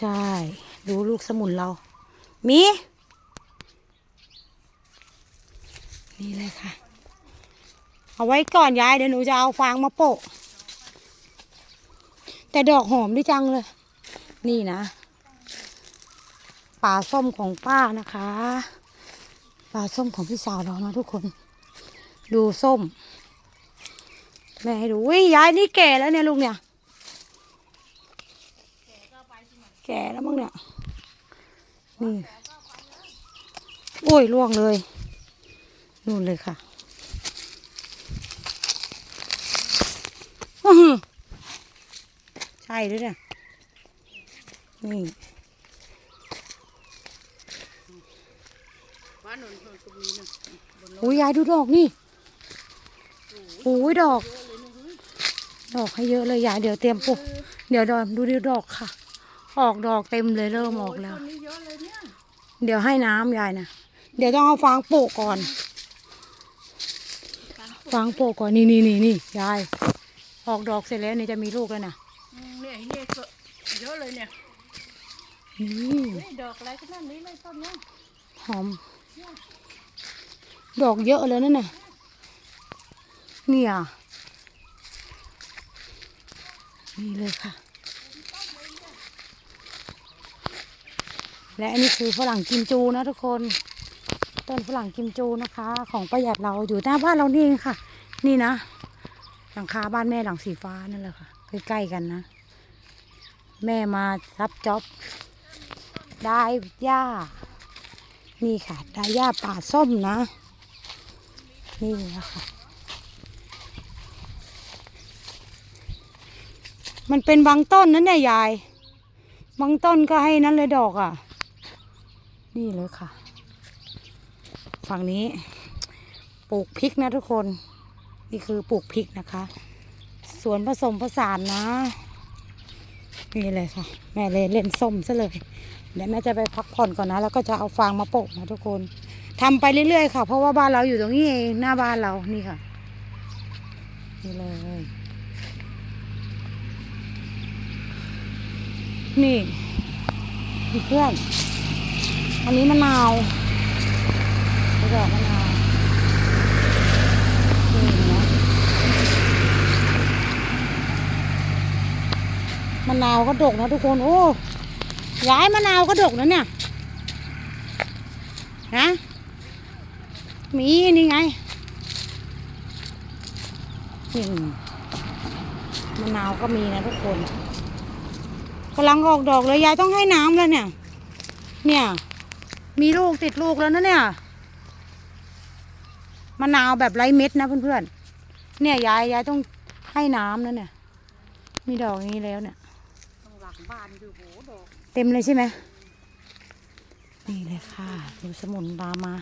ใช่ ดูลูกสมุนเรา มี นี่เลยค่ะ เอาไว้ก่อนยายเดี๋ยวหนูจะเอาฟางมาโปะ แต่ดอกหอมดีจังเลย นี่นะป่าส้มของป้านะคะป่าส้มของพี่สาวเรานะทุกคน ดูส้ม แม่ให้ดูวิยายนี่แก่แล้วเนี่ยลุงเนี่ย แก่แล้วมั้งเนี่ย นี่ โอ้ยล่วงเลย นู่นเลยค่ะอื้อหือใช่ด้วยเนี่ย นี่บ้านนนท์ก็มีนะบนโอ้ยยายดูดอกนี่โอ้ยดอก ดอกให้เยอะเลยยายเดี๋ยวเตรียมปลูกเดี๋ยวดอกดูดดอกค่ะ ออกดอกเต็มเลยเริ่มออกแล้วต้นนี้เยอะเลยเนี่ยเดี๋ยวให้น้ำยายนะเดี๋ยวต้องเอาฟางโปะก่อน ฟางโปะก่อนนี่นี่นี่นี่ยาย ออกดอกเสร็จแล้วนี่จะมีลูกแล้วนะอืมเนี่ยเนี่ยก็เยอะเลยเนี่ยนี่เฮ้ยดอกอะไรขนาดนี้เลยต้นเนี้ยหอม ดอกเยอะเลยนั่นน่ะเนี่ยนี่เลยค่ะ และอันนี้คือฝรั่งกิมจูนะทุกคน ต้นฝรั่งกิมจูนะคะ ของประหยัดเราอยู่หน้าบ้านเรานี่เองค่ะ นี่นะ หลังคาบ้านแม่หลังสีฟ้านั่นแหละค่ะใกล้ๆกันนะ แม่มารับจ็อบได้หญ้า นี่ค่ะได้หญ้าป่าส้มนะ นี่นะคะมันเป็นบางต้นนั่นเนี่ยยาย บางต้นก็ให้นั้นเลยดอกอะ นี่เลยค่ะ ฝั่งนี้ปลูกพริกนะทุกคน นี่คือปลูกพริกนะคะ สวนผสมผสานนะ นี่เลยค่ะ แม่เลยเล่นส้มซะเลย เดี๋ยวแม่จะไปพักผ่อนก่อนนะ แล้วก็จะเอาฟางมาโปะนะทุกคนทำไปเรื่อยๆค่ะ เพราะว่าบ้านเราอยู่ตรงนี้เองหน้าบ้านเรา นี่ค่ะ นี่เลย นี่เพื่อน อันนี้มะนาวดอกมะนาวนี่นะมะนาวก็ดกนะทุกคน โอ้ย้ายมะนาวก็ดกนะเนี่ย นะ มีนี่ไงนี่มะนาวก็มีนะทุกคนกำลังออกดอกเลยยายต้องให้น้ำแล้วเนี่ย เนี่ย มีลูกติดลูกแล้วนะเนี่ยมะนาวแบบไร้เม็ดนะเพื่อนๆ เนี่ยยายยายต้องให้น้ำนะเนี่ย มีดอกอย่างนี้แล้วเนี่ยหลังบ้านดูโหดอก เต็มเลยใช่ไหมนี่เลยค่ะดูสมุนปามา